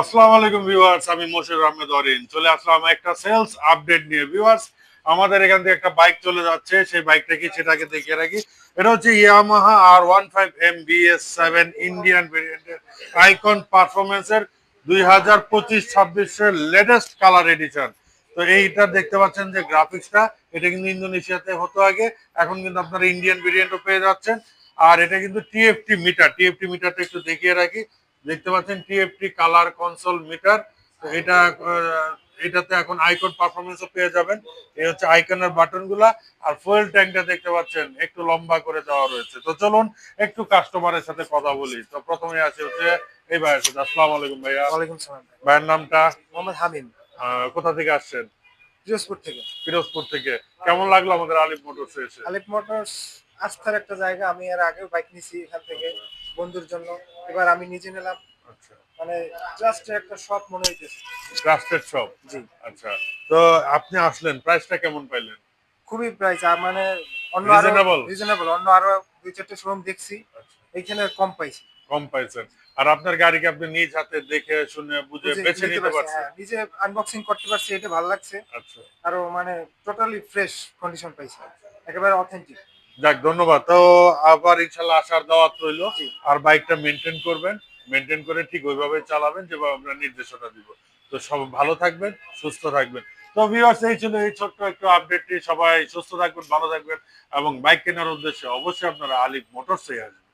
আসসালামু আলাইকুম ভিউয়ার্স, আমি মোশাররফ আহমেদ অরিন। চলে আসলাম একটা সেলস আপডেট নিয়ে। ভিউয়ার্স, আমাদের এখান থেকে একটা বাইক চলে যাচ্ছে। সেই বাইকটা কি সেটাকে দেখিয়ে রাখি। এটা হচ্ছে Yamaha R one five M BS seven Indian ভেরিয়েন্টের আইকন পারফরমেন্সের দুই হাজার পঁচিশ ছাব্বিশের লেটেস্ট কালার এডিশন তো এইটা দেখতে পাচ্ছেন যে গ্রাফিক্সটা এটা কিন্তু ইন্দোনেশিয়াতে হতো আগে। এখন কিন্তু আপনারা ইন্ডিয়ান ভেরিয়েন্টও পেয়ে যাচ্ছেন। আর এটা কিন্তু টিএফটি মিটার টিএফটি মিটারটা একটু দেখিয়ে রাখি। দেখতে পাচ্ছেন টিএফটি কালার কনসোল মিটার এটা এটাতে এখন আইকন পারফরমেন্সও পেয়ে যাবেন। এই হচ্ছে আইকনের বাটনগুলা আর ফুয়েল ট্যাঙ্কটা দেখতে পাচ্ছেন একটু লম্বা করে দেওয়া রয়েছে। তো চলুন একটু কাস্টমারের সাথে কথা বলি। তো প্রথমে আছে হচ্ছে এই ভাইয়ের সাথে। আসসালামু আলাইকুম ভাইয়া। ওয়ালাইকুম সালাম ভাইয়ের নামটা? মোহাম্মদ হামিম। কোথা থেকে আসছেন? পিরোজপুর থেকে। পিরোজপুর থেকে। কেমন লাগল আমাদের আলিফ মোটরস এসে? আলিফ মোটরস আস্থার একটা জায়গা। আমি এর আগেও বাইক নিছি এখান থেকে বন্ধুর জন্য। এবার আমি নিজে নিলাম। আচ্ছা। মানে জাস্ট একটা শপ মনে হইতেছে। ট্রাস্টেড শপ জি। আচ্ছা। তো আপনি আসলেন প্রাইসটা কেমন পাইলেন? খুবই প্রাইস আর মানে অন্য Reasonable? রিজনেবল অন্য আরও দুই চারটে শোরুম দেখছি। আচ্ছা। এইখানে কম পাইছি। কম পাইছেন। আর আপনার গাড়িকে আপনি নিজ হাতে দেখে শুনে বুঝে বুঝে বেছে নিতে নিতে পারছি, পারছেন? হ্যাঁ, নিজে আনবক্সিং করতে পারছি এটা ভালো লাগছে। আচ্ছা। আরও মানে টোটালি ফ্রেশ কন্ডিশন পাইছি। একেবারে অথেন্টিক যাক ধন্যবাদ। তো আবার ইনশাল্লাহ আসার দাওয়াত রইল। আর বাইকটা মেনটেন করবেন। মেনটেন করে ঠিক ওইভাবে চালাবেন যেভাবে আমরা নির্দেশনা দিব। তো সব ভালো থাকবেন সুস্থ থাকবেন। তো ভিউয়ার্স এই ছিল এই ছোট্ট একটু আপডেটটি সবাই সুস্থ থাকবেন ভালো থাকবেন এবং বাইক কেনার উদ্দেশ্যে অবশ্যই আপনারা আলিফ মোটরসে আসবেন।